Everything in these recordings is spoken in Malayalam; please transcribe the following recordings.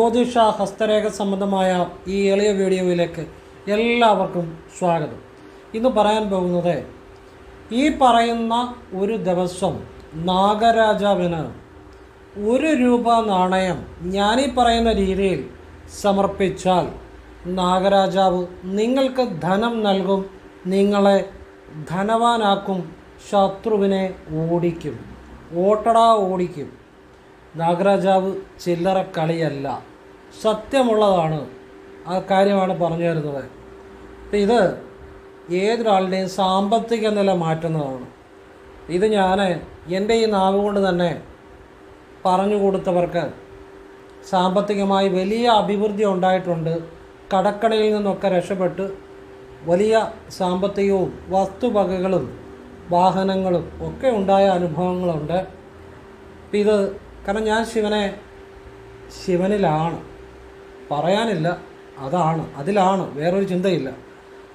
ജ്യോതിഷ ഹസ്തരേഖ സംബന്ധമായ ഈ എളിയ വീഡിയോയിലേക്ക് എല്ലാവർക്കും സ്വാഗതം. ഇന്ന് പറയാൻ പോകുന്നത് ഈ പറയുന്ന ഒരു ദിവസം നാഗരാജാവിന് ഒരു രൂപ നാണയം ഞാനീ പറയുന്ന രീതിയിൽ സമർപ്പിച്ചാൽ നാഗരാജാവ് നിങ്ങൾക്ക് ധനം നൽകും നിങ്ങളെ ധനവാനാക്കും ശത്രുവിനെ ഓടിക്കും ഓട്ടടാ ഓടിക്കും. നാഗരാജാവ് ചില്ലറ കളിയല്ല. സത്യമുള്ളതാണ്. ആ കാര്യമാണ് പറഞ്ഞു തരുന്നത്. അപ്പം ഇത് ഏതൊരാളുടെയും സാമ്പത്തിക നില മാറ്റുന്നതാണ്. ഇത് ഞാൻ എന്റെ ഈ നാവ് കൊണ്ട് തന്നെ പറഞ്ഞു കൊടുത്തവർക്ക് സാമ്പത്തികമായി വലിയ അഭിവൃദ്ധി ഉണ്ടായിട്ടുണ്ട്. കടക്കടയിൽ നിന്നൊക്കെ രക്ഷപ്പെട്ട് വലിയ സാമ്പത്തികവും വസ്തുവകകളും വാഹനങ്ങളും ഒക്കെ ഉണ്ടായ അനുഭവങ്ങളുണ്ട്. ഇത് കാരണം ഞാൻ ശിവനെ ശിവനിലാണ്. പറയാനില്ല. അതാണ്. അതിലാണ്. വേറൊരു ചിന്തയില്ല.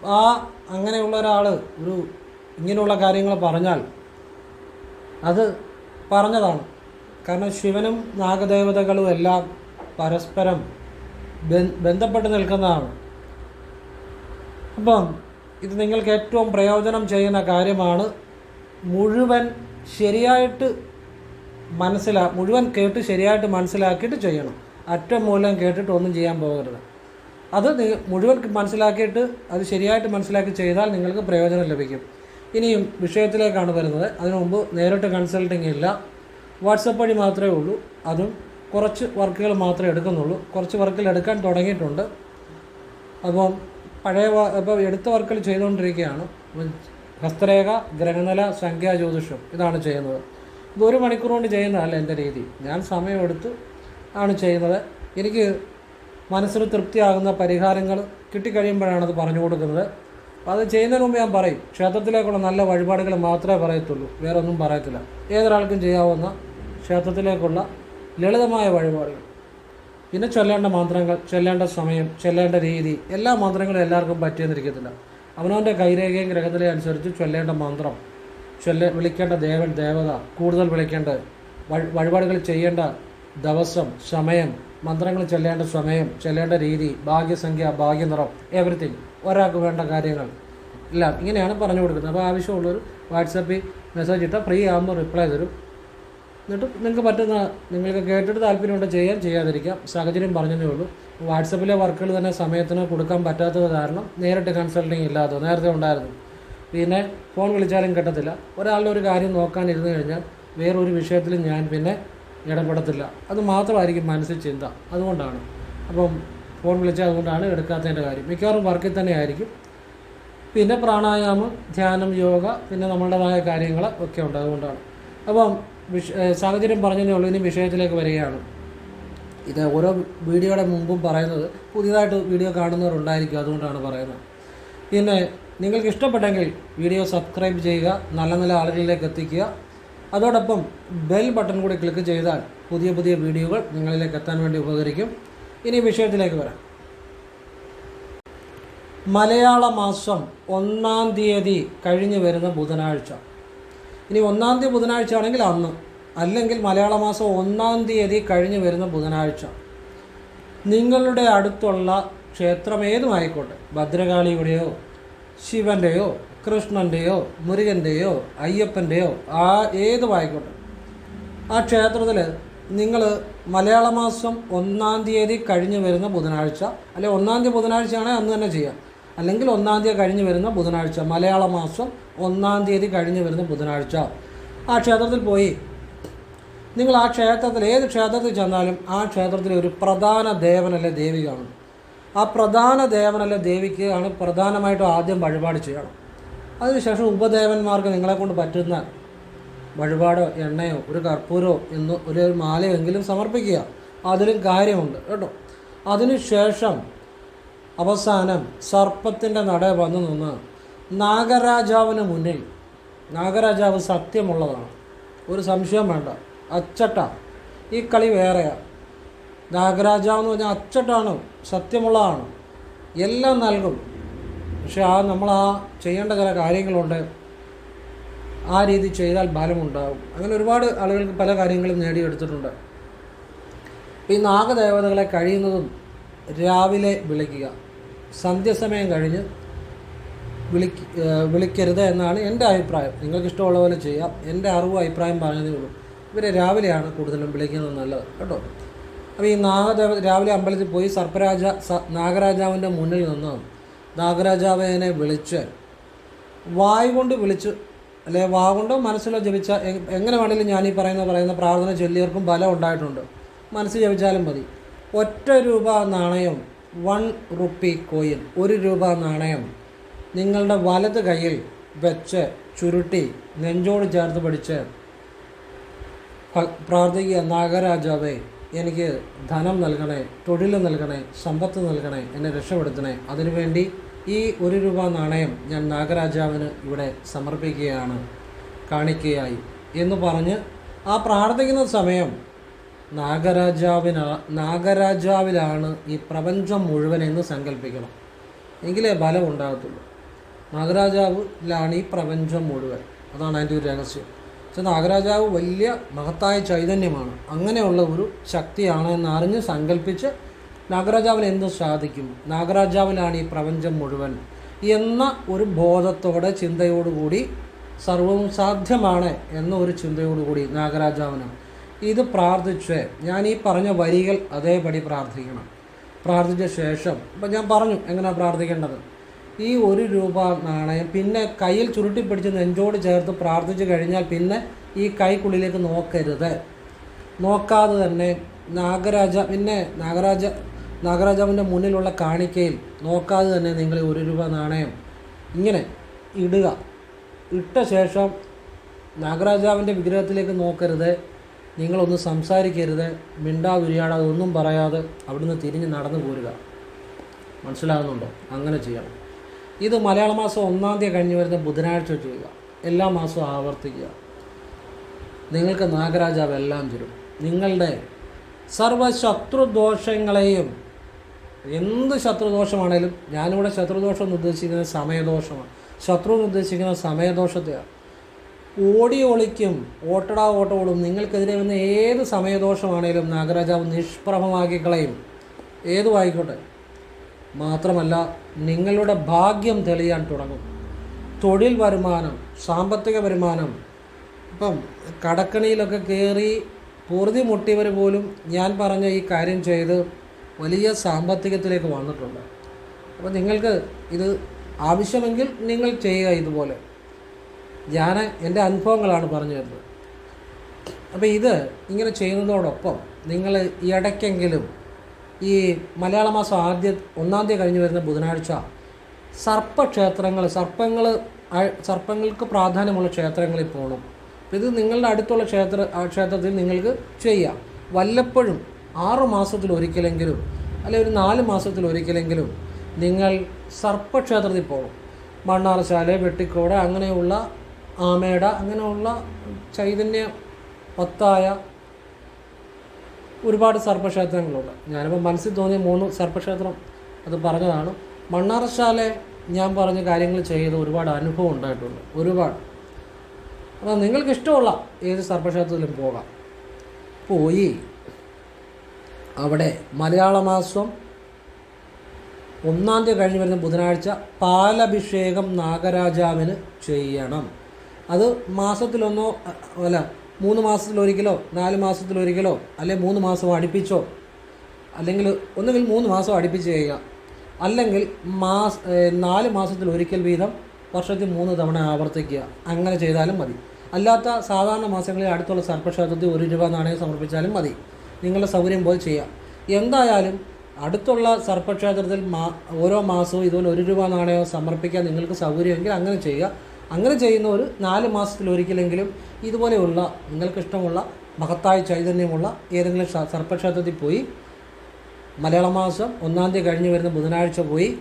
ആ അങ്ങനെയുള്ള ഒരാൾ ഒരു ഇങ്ങനെയുള്ള കാര്യങ്ങൾ പറഞ്ഞാൽ അത് പറഞ്ഞതാണ്. കാരണം ശിവനും നാഗദേവതകളും എല്ലാം പരസ്പരം ബന്ധ- ബന്ധപ്പെട്ട് നിൽക്കുന്നതാണ്. അപ്പം ഇത് നിങ്ങൾക്ക് ഏറ്റവും പ്രയോജനം ചെയ്യുന്ന കാര്യമാണ് മുഴുവൻ ശരിയായിട്ട് മനസ്സിലാ മുഴുവൻ കേട്ട് ശരിയായിട്ട് മനസ്സിലാക്കിയിട്ട് ചെയ്യണം. അറ്റം മൂലം കേട്ടിട്ട് ഒന്നും ചെയ്യാൻ പോകരുത്. അത് മുഴുവൻ മനസ്സിലാക്കിയിട്ട് അത് ശരിയായിട്ട് മനസ്സിലാക്കി ചെയ്താൽ നിങ്ങൾക്ക് പ്രയോജനം ലഭിക്കും. ഇനിയും വിഷയത്തിലേക്കാണ് വരുന്നത്. അതിനു മുമ്പ് നേരിട്ട് കൺസൾട്ടിങ് ഇല്ല. വാട്സപ്പ് വഴി മാത്രമേ ഉള്ളൂ. അതും കുറച്ച് വർക്കുകൾ മാത്രമേ എടുക്കുന്നുള്ളൂ. കുറച്ച് വർക്കുകൾ എടുക്കാൻ തുടങ്ങിയിട്ടുണ്ട്. അപ്പം പഴയ ഇപ്പോൾ എടുത്ത വർക്കുകൾ ചെയ്തുകൊണ്ടിരിക്കുകയാണ്. ഹസ്തരേഖ ഗ്രഹനില സംഖ്യാ ജ്യോതിഷം ഇതാണ് ചെയ്യുന്നത്. ഇത് ഒരു മണിക്കൂർ കൊണ്ട് ചെയ്യുന്നതല്ല എന്റെ രീതി. ഞാൻ സമയമെടുത്ത് ആണ് ചെയ്യുന്നത്. എനിക്ക് മനസ്സിന് തൃപ്തിയാകുന്ന പരിഹാരങ്ങൾ കിട്ടിക്കഴിയുമ്പോഴാണ് അത് പറഞ്ഞു കൊടുക്കുന്നത്. അത് ചെയ്യുന്നതിന് മുമ്പ് ഞാൻ പറയും ക്ഷേത്രത്തിലേക്കുള്ള നല്ല വഴിപാടുകൾ മാത്രമേ പറയത്തുള്ളൂ വേറെ ഒന്നും പറയത്തില്ല. ഏതൊരാൾക്കും ചെയ്യാവുന്ന ക്ഷേത്രത്തിലേക്കുള്ള ലളിതമായ വഴിപാടുകൾ. പിന്നെ ചൊല്ലേണ്ട മന്ത്രങ്ങൾ ചൊല്ലേണ്ട സമയം ചൊല്ലേണ്ട രീതി എല്ലാ മന്ത്രങ്ങളും എല്ലാവർക്കും പറ്റിയെന്നിരിക്കത്തില്ല. അവനവന്റെ കൈരേഖയും ഗ്രഹത്തിലെ അനുസരിച്ച് ചൊല്ലേണ്ട മന്ത്രം ചൊല്ല വിളിക്കേണ്ട ദേവൻ ദേവത കൂടുതൽ വിളിക്കേണ്ട വഴിപാടുകൾ ചെയ്യേണ്ട ദിവസം സമയം മന്ത്രങ്ങൾ ചെല്ലേണ്ട സമയം ചെല്ലേണ്ട രീതി ഭാഗ്യസംഖ്യ ഭാഗ്യനിറം എവറിത്തിങ് ഒരാൾക്ക് വേണ്ട കാര്യങ്ങൾ. എല്ലാം ഇങ്ങനെയാണ് പറഞ്ഞു കൊടുക്കുന്നത്. അപ്പോൾ ആവശ്യമുള്ളൊരു വാട്സപ്പിൽ മെസ്സേജ് ഇട്ടാൽ ഫ്രീ ആകുമ്പോൾ റിപ്ലൈ തരും. എന്നിട്ട് നിങ്ങൾക്ക് പറ്റുന്ന നിങ്ങൾക്ക് കേട്ടിട്ട് താല്പര്യമുണ്ട് ചെയ്യാൻ ചെയ്യാതിരിക്കാം. സാഹചര്യം പറഞ്ഞതേ ഉള്ളൂ. വാട്സപ്പിലെ വർക്കുകൾ തന്നെ സമയത്തിന് കൊടുക്കാൻ പറ്റാത്തത് കാരണം നേരിട്ട് കൺസൾട്ടിങ് ഇല്ലാത്തത് നേരത്തെ ഉണ്ടായിരുന്നു. പിന്നെ ഫോൺ വിളിച്ചാലും കിട്ടത്തില്ല. ഒരാളുടെ ഒരു കാര്യം നോക്കാൻ ഇരുന്ന് കഴിഞ്ഞാൽ വേറൊരു വിഷയത്തിൽ ഞാൻ പിന്നെ ഇടപെടത്തില്ല. അത് മാത്രമായിരിക്കും മനസ്സിൽ ചിന്ത. അതുകൊണ്ടാണ്. അപ്പം ഫോൺ വിളിച്ചാൽ അതുകൊണ്ടാണ് എടുക്കാത്തതിന്റെ കാര്യം. മിക്കവാറും വർക്കിൽ തന്നെ ആയിരിക്കും. പിന്നെ പ്രാണായാമം ധ്യാനം യോഗ പിന്നെ നമ്മളുടേതായ കാര്യങ്ങൾ ഒക്കെ ഉണ്ട്. അതുകൊണ്ടാണ്. അപ്പം വിഷ സാഹചര്യം പറഞ്ഞതേ ഉള്ളൂ. ഇനി വിഷയത്തിലേക്ക് വരികയാണ്. ഇത് ഓരോ വീഡിയോയുടെ മുമ്പും പറയുന്നത് പുതിയതായിട്ട് വീഡിയോ കാണുന്നവരുണ്ടായിരിക്കും അതുകൊണ്ടാണ് പറയുന്നത്. പിന്നെ നിങ്ങൾക്ക് ഇഷ്ടപ്പെട്ടെങ്കിൽ വീഡിയോ സബ്സ്ക്രൈബ് ചെയ്യുക. നല്ല നല്ല ആളുകളിലേക്ക് എത്തിക്കുക. അതോടൊപ്പം ബെൽ ബട്ടൺ കൂടി ക്ലിക്ക് ചെയ്താൽ പുതിയ പുതിയ വീഡിയോകൾ നിങ്ങളിലേക്ക് എത്താൻ വേണ്ടി ഉപകരിക്കും. ഇനി വിഷയത്തിലേക്ക് വരാം. മലയാള മാസം ഒന്നാം തീയതി കഴിഞ്ഞു വരുന്ന ബുധനാഴ്ച. ഇനി ഒന്നാം തീയതി ബുധനാഴ്ച ആണെങ്കിൽ അന്ന് അല്ലെങ്കിൽ മലയാള മാസം ഒന്നാം തീയതി കഴിഞ്ഞു വരുന്ന ബുധനാഴ്ച. നിങ്ങളുടെ അടുത്തുള്ള ക്ഷേത്രം ഏതുമായിക്കോട്ടെ? ഭദ്രകാളിയുടെയോ ശിവന്റെയോ കൃഷ്ണന്റെയോ മുരുകന്റെയോ അയ്യപ്പന്റെയോ ആ ഏതുമായിക്കോട്ടെ ആ ക്ഷേത്രത്തിൽ നിങ്ങൾ മലയാള മാസം ഒന്നാം തീയതി കഴിഞ്ഞ് വരുന്ന ബുധനാഴ്ച അല്ലെ ഒന്നാം തീയതി ബുധനാഴ്ചയാണെങ്കിൽ അന്ന് തന്നെ ചെയ്യാം. അല്ലെങ്കിൽ ഒന്നാം തീയതി കഴിഞ്ഞ് വരുന്ന ബുധനാഴ്ച മലയാള മാസം ഒന്നാം തീയതി കഴിഞ്ഞ് വരുന്ന ബുധനാഴ്ച. ആ ക്ഷേത്രത്തിൽ പോയി. നിങ്ങൾ ആ ക്ഷേത്രത്തിൽ ഏത് ക്ഷേത്രത്തിൽ ചെന്നാലും ആ ക്ഷേത്രത്തിലെ ഒരു പ്രധാന ദേവനല്ല ദേവി കാണും ആ പ്രധാന ദേവനല്ല ദേവിക്ക് ആണ് പ്രധാനമായിട്ടും ആദ്യം വഴിപാട് ചെയ്യണം. അതിനുശേഷം ഉപദേവന്മാർക്ക് നിങ്ങളെ കൊണ്ട് പറ്റുന്ന വഴിപാടോ എണ്ണയോ ഒരു കർപ്പൂരോ എന്ന് ഒരു മാലയോ എങ്കിലും സമർപ്പിക്കുക. അതിലും കാര്യമുണ്ട് കേട്ടോ. അതിനുശേഷം അവസാനം സർപ്പത്തിന്റെ നട വന്നു നിന്ന് നാഗരാജാവിന് മുന്നിൽ നാഗരാജാവ് സത്യമുള്ളതാണ് ഒരു സംശയം വേണ്ട അച്ചട്ട. ഈ കളി വേറെയാണ് നാഗരാജാവ് എന്ന് പറഞ്ഞാൽ അച്ചട്ടാണ് സത്യമുള്ളതാണ്. എല്ലാം നൽകും. പക്ഷെ ആ നമ്മൾ ആ ചെയ്യേണ്ട ചില കാര്യങ്ങളുണ്ട്. ആ രീതി ചെയ്താൽ ഫലമുണ്ടാകും. അങ്ങനെ ഒരുപാട് ആളുകൾക്ക് പല കാര്യങ്ങളും നേടിയെടുത്തിട്ടുണ്ട്. ഈ നാഗദേവതകളെ കഴിയുന്നതും രാവിലെ വിളിക്കുക. സന്ധ്യസമയം കഴിഞ്ഞ് വിളിക്ക വിളിക്കരുത് എന്നാണ് എന്റെ അഭിപ്രായം. നിങ്ങൾക്ക് ഇഷ്ടമുള്ള പോലെ ചെയ്യാം. എന്റെ അറിവും അഭിപ്രായം പറഞ്ഞതേ ഉള്ളൂ. ഇവരെ രാവിലെയാണ് കൂടുതലും വിളിക്കുന്നത് നല്ലത്. കേട്ടോ? അപ്പോൾ ഈ നാഗദേവ രാവിലെ അമ്പലത്തിൽ പോയി സർപ്പരാജ നാഗരാജാവിന്റെ മുന്നിൽ നിന്ന് നാഗരാജാവിനെ വിളിച്ച് വായ് കൊണ്ട് വിളിച്ച് അല്ലെ വാ കൊണ്ടോ മനസ്സിലോ ജപിച്ച എങ്ങനെ വേണമെങ്കിലും ഞാൻ ഈ പറയുന്ന പറയുന്ന പ്രാർത്ഥന ചൊല്ലിയവർക്കും ഫലം ഉണ്ടായിട്ടുണ്ട്. മനസ്സ് ജപിച്ചാലും മതി. ഒറ്റ രൂപ നാണയം വൺ റുപ്പി കോയിൻ ഒരു രൂപ നാണയം നിങ്ങളുടെ വലത് കയ്യിൽ വെച്ച് ചുരുട്ടി നെഞ്ചോട് ചേർത്ത് പിടിച്ച് പ്രാർത്ഥിക്കുക നാഗരാജാവേ എനിക്ക് ധനം നൽകണേ തൊഴിൽ നൽകണേ സമ്പത്ത് നൽകണേ എന്നെ രക്ഷപ്പെടുത്തണേ അതിനുവേണ്ടി ഈ ഒരു രൂപ നാണയം ഞാൻ നാഗരാജാവിന് ഇവിടെ സമർപ്പിക്കുകയാണ് കാണിക്കുകയായി എന്ന് പറഞ്ഞ് ആ പ്രാർത്ഥിക്കുന്ന സമയം നാഗരാജാവിന നാഗരാജാവിലാണ് ഈ പ്രപഞ്ചം മുഴുവൻ എന്ന് സങ്കല്പിക്കണം എങ്കിലേ ബലം ഉണ്ടാകത്തുള്ളൂ. നാഗരാജാവിലാണ് ഈ പ്രപഞ്ചം മുഴുവൻ. അതാണ് അതിന്റെ ഒരു രഹസ്യം. പക്ഷെ നാഗരാജാവ് വലിയ മഹത്തായ ചൈതന്യമാണ്. അങ്ങനെയുള്ള ഒരു ശക്തിയാണ് എന്നറിഞ്ഞ് സങ്കല്പിച്ച് നാഗരാജാവിന് എന്ത് സാധിക്കും? നാഗരാജാവിലാണ് ഈ പ്രപഞ്ചം മുഴുവൻ. എന്ന ഒരു ബോധത്തോടെ ചിന്തയോടുകൂടി സർവവും സാധ്യമാണ് എന്ന ഒരു ചിന്തയോടുകൂടി നാഗരാജാവിന്. ഇത് പ്രാർത്ഥിച്ച്. ഞാൻ ഈ പറഞ്ഞ വരികൾ അതേപടി പ്രാർത്ഥിക്കണം. പ്രാർത്ഥിച്ച ശേഷം ഇപ്പം ഞാൻ പറഞ്ഞു എങ്ങനെയാണ് പ്രാർത്ഥിക്കേണ്ടത്? ഈ ഒരു രൂപ നാണയം പിന്നെ കയ്യിൽ ചുരുട്ടിപ്പിടിച്ച് നെഞ്ചോട് ചേർത്ത് പ്രാർത്ഥിച്ചു കഴിഞ്ഞാൽ പിന്നെ ഈ കൈക്കുള്ളിലേക്ക് നോക്കരുത്. നോക്കാതെ തന്നെ നാഗരാജ പിന്നെ നാഗരാജ നാഗരാജാവിന്റെ മുന്നിലുള്ള കാണിക്കയിൽ നോക്കാതെ തന്നെ നിങ്ങൾ ഒരു രൂപ നാണയം ഇങ്ങനെ ഇടുക. ഇട്ട ശേഷം നാഗരാജാവിന്റെ വിഗ്രഹത്തിലേക്ക് നോക്കരുത്. നിങ്ങളൊന്നും സംസാരിക്കരുത്. മിണ്ടാതുരിയാടാതെ ഒന്നും പറയാതെ അവിടുന്ന് തിരിഞ്ഞ് നടന്നു പോരുക. മനസ്സിലാകുന്നുണ്ടോ? അങ്ങനെ ചെയ്യണം. ഇത് മലയാള മാസം ഒന്നാം തീയതി കഴിഞ്ഞ് വരുന്ന ബുധനാഴ്ച ചെയ്യുക എല്ലാ മാസവും ആവർത്തിക്കുക. നിങ്ങൾക്ക് നാഗരാജാവ് എല്ലാം തരും. നിങ്ങളുടെ സർവശത്രുദോഷങ്ങളെയും എന്ത് ശത്രുദോഷമാണേലും ഞാനിവിടെ ശത്രുദോഷം എന്ന് സമയദോഷമാണ്. ശത്രു എന്ന് സമയദോഷത്തെയാണ് ഓടി ഒളിക്കും ഓട്ടടാ ഓട്ടോളും നിങ്ങൾക്കെതിരെ വന്ന ഏത് സമയദോഷമാണേലും നാഗരാജാവ് നിഷ്പ്രഭമാക്കി കളയും. ഏതു ആയിക്കോട്ടെ. മാത്രമല്ല നിങ്ങളുടെ ഭാഗ്യം തെളിയാൻ തുടങ്ങും. തൊഴിൽ വരുമാനം സാമ്പത്തിക വരുമാനം ഇപ്പം കടക്കണിയിലൊക്കെ കയറി പൊറുതി മുട്ടിയവർ പോലും ഞാൻ പറഞ്ഞ ഈ കാര്യം ചെയ്ത് വലിയ സാമ്പത്തികത്തിലേക്ക് വന്നിട്ടുണ്ട്. അപ്പോൾ നിങ്ങൾക്ക് ഇത് ആവശ്യമെങ്കിൽ നിങ്ങൾ ചെയ്യുക ഇതുപോലെ. ഞാൻ എന്റെ അനുഭവങ്ങളാണ് പറഞ്ഞു തരുന്നത്. അപ്പോൾ ഇത് ഇങ്ങനെ ചെയ്യുന്നതോടൊപ്പം നിങ്ങൾ ഇടയ്ക്കെങ്കിലും ഈ മലയാള മാസം ആദ്യ ഒന്നാം തീയതി കഴിഞ്ഞ് വരുന്ന ബുധനാഴ്ച സർപ്പക്ഷേത്രങ്ങൾ സർപ്പങ്ങൾ സർപ്പങ്ങൾക്ക് പ്രാധാന്യമുള്ള ക്ഷേത്രങ്ങളിൽ പോകണം. ഇത് നിങ്ങളുടെ അടുത്തുള്ള ക്ഷേത്ര ക്ഷേത്രത്തിൽ നിങ്ങൾക്ക് ചെയ്യാം. വല്ലപ്പോഴും ആറ് മാസത്തിൽ ഒരിക്കലെങ്കിലും അല്ലെ ഒരു നാല് മാസത്തിൽ ഒരിക്കലെങ്കിലും നിങ്ങൾ സർപ്പക്ഷേത്രത്തിൽ പോകും മണ്ണാറശാല വെട്ടിക്കോട് അങ്ങനെയുള്ള ആമേട അങ്ങനെയുള്ള ചൈതന്യ ഒത്തായ ഒരുപാട് സർപ്പക്ഷേത്രങ്ങളുണ്ട്. ഞാനിപ്പോൾ മനസ്സിൽ തോന്നിയ മൂന്ന് സർപ്പക്ഷേത്രം അത് പറഞ്ഞതാണ്. മണ്ണാറശാല ഞാൻ പറഞ്ഞ കാര്യങ്ങൾ ചെയ്ത് ഒരുപാട് അനുഭവം ഉണ്ടായിട്ടുണ്ട്. ഒരുപാട്. അപ്പോൾ നിങ്ങൾക്ക് ഇഷ്ടമുള്ള ഏത് സർപ്പക്ഷേത്രത്തിലും പോകാം. പോയി അവിടെ മലയാള മാസം ഒന്നാം തീയതി കഴിഞ്ഞ് വരുന്ന ബുധനാഴ്ച പാലഭിഷേകം നാഗരാജാവിന് ചെയ്യണം. അത് മാസത്തിലൊന്നോ അല്ല മൂന്ന് മാസത്തിലൊരിക്കലോ നാല് മാസത്തിലൊരിക്കലോ അല്ലെങ്കിൽ മൂന്ന് മാസം അടുപ്പിച്ചോ അല്ലെങ്കിൽ ഒന്നുകിൽ മൂന്ന് മാസം അടുപ്പിച്ച് ചെയ്യുക. അല്ലെങ്കിൽ മാസ നാല് മാസത്തിൽ ഒരിക്കൽ വീതം വർഷത്തിൽ മൂന്ന് തവണ ആവർത്തിക്കുക. അങ്ങനെ ചെയ്താലും മതി. അല്ലാത്ത സാധാരണ മാസങ്ങളിൽ അടുത്തുള്ള സർപ്പക്ഷേത്രത്തിൽ ഒരു രൂപ നാണയം സമർപ്പിച്ചാലും മതി. നിങ്ങളുടെ സൗകര്യം പോലെ ചെയ്യാം. എന്തായാലും അടുത്തുള്ള സർപ്പക്ഷേത്രത്തിൽ മാ ഓരോ മാസവും ഇതുപോലെ ഒരു രൂപ നാണയം സമർപ്പിക്കാൻ നിങ്ങൾക്ക് സൗകര്യമെങ്കിൽ അങ്ങനെ ചെയ്യുക. അങ്ങനെ ചെയ്യുന്ന ഒരു നാല് മാസത്തിലൊരിക്കലെങ്കിലും ഇതുപോലെയുള്ള നിങ്ങൾക്കിഷ്ടമുള്ള മഹത്തായ ചൈതന്യമുള്ള ഏതെങ്കിലും സർപ്പക്ഷേത്രത്തിൽ പോയി മലയാള മാസം ഒന്നാം തീയതി കഴിഞ്ഞ് വരുന്ന ബുധനാഴ്ച പോയി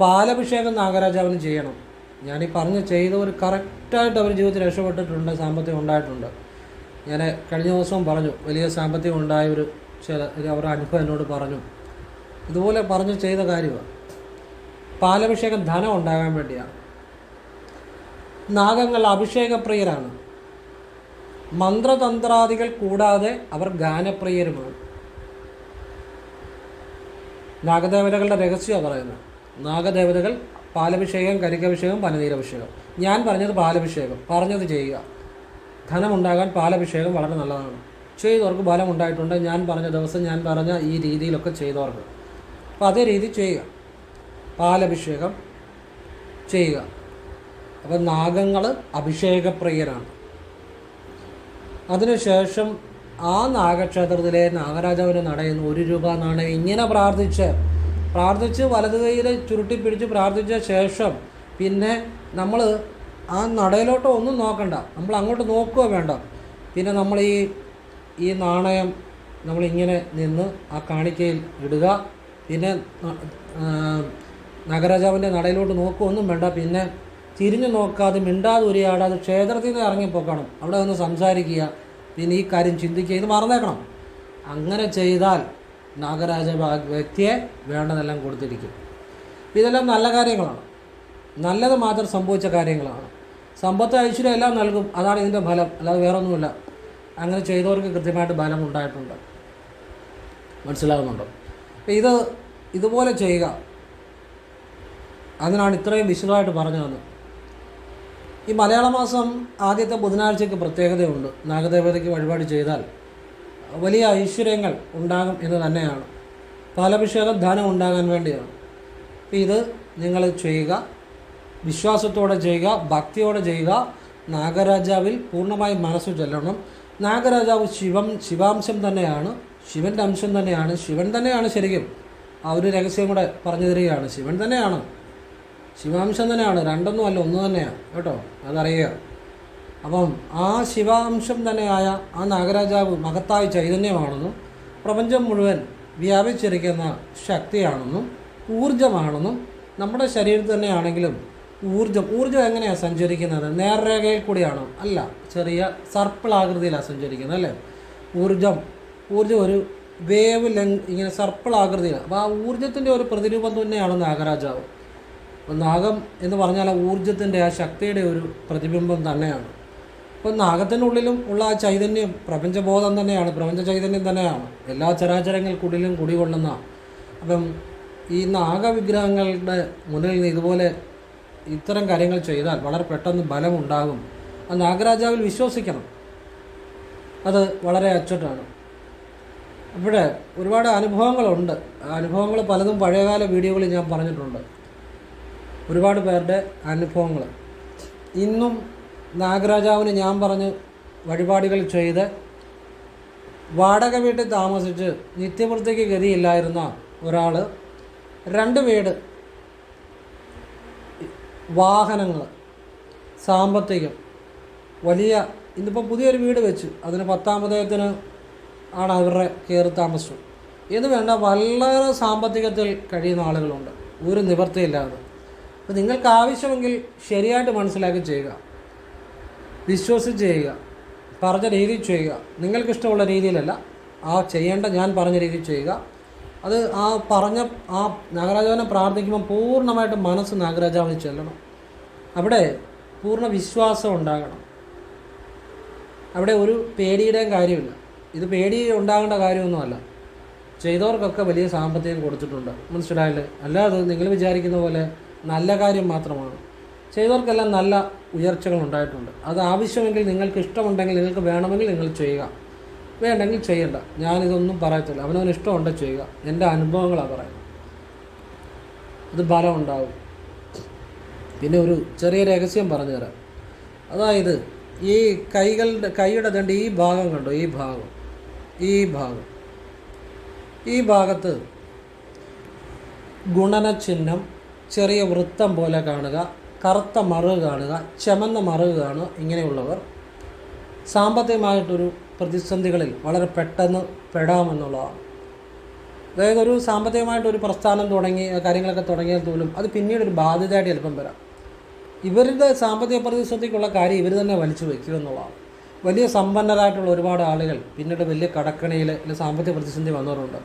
പാലഭിഷേകം നാഗരാജാവിന് ചെയ്യണം. ഞാനീ പറഞ്ഞ് ചെയ്തവർ കറക്റ്റായിട്ട് അവർ ജീവിതത്തിൽ രക്ഷപ്പെട്ടിട്ടുണ്ട് സാമ്പത്തികം ഉണ്ടായിട്ടുണ്ട്. ഞാൻ കഴിഞ്ഞ ദിവസവും പറഞ്ഞു വലിയ സാമ്പത്തികം ഉണ്ടായ ഒരു ചില അവരുടെ അനുഭവം എന്നോട് പറഞ്ഞു. ഇതുപോലെ പറഞ്ഞു ചെയ്ത കാര്യമാണ് പാലഭിഷേകം ധനം ഉണ്ടാകാൻ വേണ്ടിയാണ്. നാഗങ്ങൾ അഭിഷേകപ്രിയരാണ്. മന്ത്രതന്ത്രാദികൾ കൂടാതെ അവർ ഗാനപ്രിയരുമാണ്. നാഗദേവതകളുടെ രഹസ്യമാണ് പറയുന്നത്. നാഗദേവതകൾ പാലഭിഷേകം കരിക്കഭിഷേകം പനനീരഭിഷേകം ഞാൻ പറഞ്ഞത് പാലഭിഷേകം. പറഞ്ഞത് ചെയ്യുക. ധനമുണ്ടാകാൻ പാലഭിഷേകം വളരെ നല്ലതാണ്. ചെയ്തവർക്ക് ഫലം ഉണ്ടായിട്ടുണ്ട് ഞാൻ പറഞ്ഞ ദിവസം ഞാൻ പറഞ്ഞ ഈ രീതിയിലൊക്കെ ചെയ്തവർക്ക്. അപ്പോൾ അതേ രീതി ചെയ്യുക. പാലഭിഷേകം ചെയ്യുക. അപ്പം നാഗങ്ങൾ അഭിഷേകപ്രിയരാണ്. അതിനുശേഷം ആ നാഗക്ഷേത്രത്തിലെ നാഗരാജാവിന്റെ നടയുന്ന ഒരു രൂപ നാണയം ഇങ്ങനെ പ്രാർത്ഥിച്ച് പ്രാർത്ഥിച്ച് വലതു കൈയിൽ ചുരുട്ടി പിടിച്ച് പ്രാർത്ഥിച്ച ശേഷം പിന്നെ നമ്മൾ ആ നടയിലോട്ട് ഒന്നും നോക്കണ്ട. നമ്മൾ അങ്ങോട്ട് നോക്കുക വേണ്ട. പിന്നെ നമ്മൾ ഈ ഈ നാണയം നമ്മളിങ്ങനെ നിന്ന് ആ കാണിക്കയിൽ ഇടുക. പിന്നെ നഗരാജാവിന്റെ നടയിലോട്ട് നോക്കുകയൊന്നും വേണ്ട. പിന്നെ തിരിഞ്ഞു നോക്കാതെ മിണ്ടാതെ ഉരിയാടാതെ ക്ഷേത്രത്തിൽ നിന്ന് ഇറങ്ങിപ്പോക്കണം അവിടെ നിന്ന് സംസാരിക്കുക. പിന്നെ ഈ കാര്യം ചിന്തിക്കുക. ഇത് മറന്നേക്കണം. അങ്ങനെ ചെയ്താൽ നാഗരാജ വ്യക്തിയെ വേണ്ടതെല്ലാം കൊടുത്തിരിക്കും. ഇതെല്ലാം നല്ല കാര്യങ്ങളാണ്. നല്ലത് മാത്രം സംഭവിച്ച കാര്യങ്ങളാണ്. സമ്പത്ത് ഐശ്വര്യം എല്ലാം നൽകും. അതാണ് ഇതിന്റെ ഫലം. അല്ലാതെ വേറെ ഒന്നുമില്ല അങ്ങനെ ചെയ്തവർക്ക് കൃത്യമായിട്ട് ഫലം ഉണ്ടായിട്ടുണ്ട് മനസ്സിലാകുന്നുണ്ടോ? അപ്പം ഇത് ഇതുപോലെ ചെയ്യുക. അതിനാണ് ഇത്രയും വിശദമായിട്ട് പറഞ്ഞു തന്നത്. ഈ മലയാള മാസം ആദ്യത്തെ ബുധനാഴ്ചയ്ക്ക് പ്രത്യേകതയുണ്ട്. നാഗദേവതയ്ക്ക് വഴിപാട് ചെയ്താൽ വലിയ ഐശ്വര്യങ്ങൾ ഉണ്ടാകും എന്ന് തന്നെയാണ്. പാലഭിഷേകം ധനം ഉണ്ടാകാൻ വേണ്ടിയാണ്. ഇത് നിങ്ങൾ ചെയ്യുക. വിശ്വാസത്തോടെ ചെയ്യുക ഭക്തിയോടെ ചെയ്യുക നാഗരാജാവിൽ പൂർണമായി മനസ്സ് ചെല്ലണം. നാഗരാജാവ് ശിവം ശിവാംശം തന്നെയാണ് ശിവന്റെ അംശം തന്നെയാണ് ശിവൻ തന്നെയാണ് ശരിക്കും. ആ ഒരു രഹസ്യം കൂടെ പറഞ്ഞു തരികയാണ്. ശിവൻ തന്നെയാണ്. ശിവാംശം തന്നെയാണ്. രണ്ടൊന്നും അല്ല ഒന്ന് തന്നെയാണ് കേട്ടോ? അതറിയുക. അപ്പം ആ ശിവാംശം തന്നെയായ ആ നാഗരാജാവ് മഹത്തായ ചൈതന്യമാണെന്നും പ്രപഞ്ചം മുഴുവൻ വ്യാപിച്ചിരിക്കുന്ന ശക്തിയാണെന്നും ഊർജമാണെന്നും നമ്മുടെ ശരീരത്തിൽ തന്നെയാണെങ്കിലും ഊർജം ഊർജം എങ്ങനെയാണ് സഞ്ചരിക്കുന്നത്? നേർരേഖയിൽ കൂടിയാണോ? അല്ല ചെറിയ സർപ്പിൾ ആകൃതിയിലാണ് സഞ്ചരിക്കുന്നത് അല്ലേ? ഊർജം ഊർജം ഒരു വേവ് ലെങ് ഇങ്ങനെ സർപ്പിൾ ആകൃതിയിലാണ് അപ്പോൾ ആ ഊർജത്തിന്റെ ഒരു പ്രതിരൂപം തന്നെയാണ് നാഗരാജാവ്. അപ്പോൾ നാഗം എന്ന് പറഞ്ഞാൽ ഊർജത്തിന്റെ ആ ശക്തിയുടെ ഒരു പ്രതിബിംബം തന്നെയാണ്. അപ്പോൾ നാഗത്തിനുള്ളിലും ഉള്ള ആ ചൈതന്യം പ്രപഞ്ചബോധം തന്നെയാണ് പ്രപഞ്ച ചൈതന്യം തന്നെയാണ്. എല്ലാ ചരാചരങ്ങൾക്കുള്ളിലും കുടികൊള്ളുന്ന. അപ്പം ഈ നാഗവിഗ്രഹങ്ങളുടെ മുന്നിൽ നിന്ന് ഇതുപോലെ ഇത്തരം കാര്യങ്ങൾ ചെയ്താൽ വളരെ പെട്ടെന്ന് ബലമുണ്ടാകും ആ നാഗരാജാവിൽ വിശ്വസിക്കണം. അത് വളരെ അച്ചട്ടാണ്. ഇവിടെ ഒരുപാട് അനുഭവങ്ങളുണ്ട്. ആ അനുഭവങ്ങൾ പലതും പഴയകാല വീഡിയോകളിൽ ഞാൻ പറഞ്ഞിട്ടുണ്ട്. ഒരുപാട് പേരുടെ അനുഭവങ്ങൾ. ഇന്നും നാഗരാജാവിന് ഞാൻ പറഞ്ഞ് വഴിപാടുകൾ ചെയ്ത് വാടക വീട്ടിൽ താമസിച്ച് നിത്യവൃത്തിക്ക് ഗതിയില്ലായിരുന്ന ഒരാൾ രണ്ട് വീട് വാഹനങ്ങൾ സാമ്പത്തികം വലിയ ഇന്നിപ്പം പുതിയൊരു വീട് വെച്ചു. അതിന് പത്താമതയത്തിന് ആണ് അവരുടെ കയറി താമസിച്ചു എന്ന് വേണ്ട വളരെ സാമ്പത്തികത്തിൽ കഴിയുന്ന ആളുകളുണ്ട്. ഒരു നിവൃത്തിയില്ലാതെ. അപ്പോൾ നിങ്ങൾക്ക് ആവശ്യമെങ്കിൽ ശരിയായിട്ട് മനസ്സിലാക്കി ചെയ്യുക. വിശ്വസിച്ച് ചെയ്യുക. പറഞ്ഞ രീതിയിൽ ചെയ്യുക. നിങ്ങൾക്കിഷ്ടമുള്ള രീതിയിലല്ല. ആ ചെയ്യേണ്ട ഞാൻ പറഞ്ഞ രീതിയിൽ ചെയ്യുക. അത് ആ പറഞ്ഞ ആ നാഗരാജാവിനെ പ്രാർത്ഥിക്കുമ്പോൾ പൂർണമായിട്ട് മനസ്സ് നാഗരാജാവിന് ചെല്ലണം. അവിടെ പൂർണ വിശ്വാസം ഉണ്ടാകണം. അവിടെ ഒരു പേടിയുടെയും കാര്യമില്ല. ഇത് പേടി ഉണ്ടാകേണ്ട കാര്യമൊന്നുമല്ല. ചെയ്തവർക്കൊക്കെ വലിയ സാമ്പത്തികം കൊടുത്തിട്ടുണ്ട്. മനസ്സിലായില്ലേ? അല്ലാതെ നിങ്ങൾ വിചാരിക്കുന്ന പോലെ നല്ല കാര്യം മാത്രമാണ്. ചെയ്തവർക്കെല്ലാം നല്ല ഉയർച്ചകൾ ഉണ്ടായിട്ടുണ്ട്. അത് ആവശ്യമെങ്കിൽ നിങ്ങൾക്ക് ഇഷ്ടമുണ്ടെങ്കിൽ നിങ്ങൾക്ക് വേണമെങ്കിൽ നിങ്ങൾ ചെയ്യുക. വേണ്ടെങ്കിൽ ചെയ്യണ്ട. ഞാനിതൊന്നും പറയത്തില്ല അവനവന് ഇഷ്ടമുണ്ട് ചെയ്യുക. എന്റെ അനുഭവങ്ങളാണ് പറയുന്നത്. അത് ഫലം ഉണ്ടാവും. പിന്നെ ഒരു ചെറിയ രഹസ്യം പറഞ്ഞുതരാം അതായത് ഈ കൈകളുടെ കൈയുടെ തണ്ട് ഈ ഭാഗം കണ്ടോ? ഈ ഭാഗം. ഈ ഭാഗം. ഈ ഭാഗത്ത് ഗുണന ചിഹ്നം ചെറിയ വൃത്തം പോലെ കാണുക കറുത്ത മറുക് കാണുക ചെമന്ന മറുക് കാണുക ഇങ്ങനെയുള്ളവർ സാമ്പത്തികമായിട്ടൊരു പ്രതിസന്ധികളിൽ വളരെ പെട്ടെന്ന് പെടാമെന്നുള്ളതാണ്. അതായത് ഒരു സാമ്പത്തികമായിട്ട് ഒരു പ്രസ്ഥാനം തുടങ്ങി കാര്യങ്ങളൊക്കെ തുടങ്ങിയാൽ പോലും അത് പിന്നീട് ഒരു ബാധ്യതയായിട്ട് ചിലപ്പം വരാം. ഇവരുടെ സാമ്പത്തിക പ്രതിസന്ധിക്കുള്ള കാര്യം ഇവർ തന്നെ വലിച്ചു വയ്ക്കുക എന്നുള്ളതാണ്. വലിയ സമ്പന്നരായിട്ടുള്ള ഒരുപാട് ആളുകൾ പിന്നീട് വലിയ കടക്കണിയിൽ അല്ലെങ്കിൽ സാമ്പത്തിക പ്രതിസന്ധി വന്നവരുണ്ട്.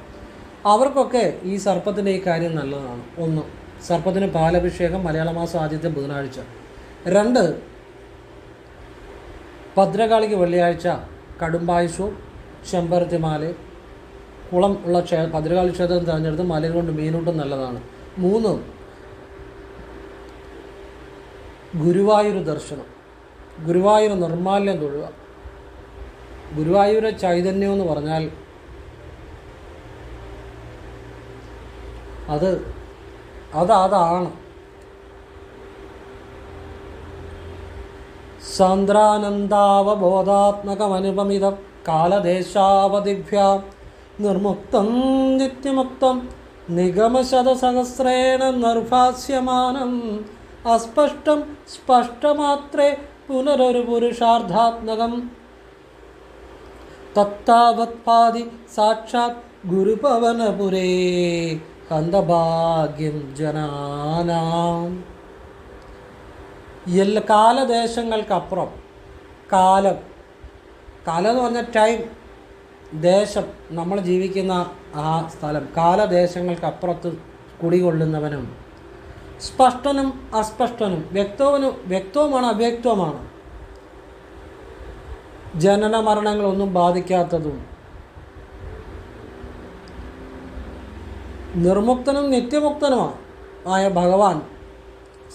അവർക്കൊക്കെ ഈ സർപ്പത്തിന്റെ ഈ കാര്യം നല്ലതാണ്. ഒന്ന് സർപ്പത്തിന് പാലഭിഷേകം മലയാള മാസം ആദ്യത്തെ ബുധനാഴ്ച. രണ്ട് ഭദ്രകാളിക്ക് വെള്ളിയാഴ്ച കടുംബായുസവും ചെമ്പരത്തിമാലയും കുളം ഉള്ള ക്ഷേ ഭദ്രകാളി ക്ഷേത്രം തിരഞ്ഞെടുത്ത് മലയിൽ കൊണ്ട് മീനൂട്ടം നല്ലതാണ്. മൂന്ന് ഗുരുവായൂർ ദർശനം. ഗുരുവായൂർ നിർമാല്യം തൊഴുക. ഗുരുവായൂരെ ചൈതന്യം എന്ന് പറഞ്ഞാൽ അത് അത് അതാണ്. സാന്ദ്രാനന്ദാവബോധാത്മകമനുപമിതം കാലദേശാവതിഭ്യ നിർമുക്തം നിത്യമുക്തം നിഗമശതസഹസ്രേണ നിർഭാസ്യമാനം അസ്പഷ്ടം സ്പഷ്ടമാത്രേ പുനരൊരു പുരുഷാർത്ഥാത്മകം. തത്താവത്പാതി സാക്ഷാത് ഗുരുപവനപുരേ കന്ദഭാഗ്യം ജനാനാം. എല്ലാ കാലദേശങ്ങൾക്കപ്പുറം കാലം. കാലം എന്ന് പറഞ്ഞാൽ ടൈം ദേശം. നമ്മൾ ജീവിക്കുന്ന ആ സ്ഥലം. കാലദേശങ്ങൾക്കപ്പുറത്ത് കുടികൊള്ളുന്നവനും സ്പഷ്ടനും അസ്പഷ്ടനും വ്യക്തവനും വ്യക്തവുമാണ് അവ്യക്തവുമാണ്. ജനന മരണങ്ങളൊന്നും ബാധിക്കാത്തതും നിർമുക്തനും നിത്യമുക്തനുമാണ് ആയ ഭഗവാൻ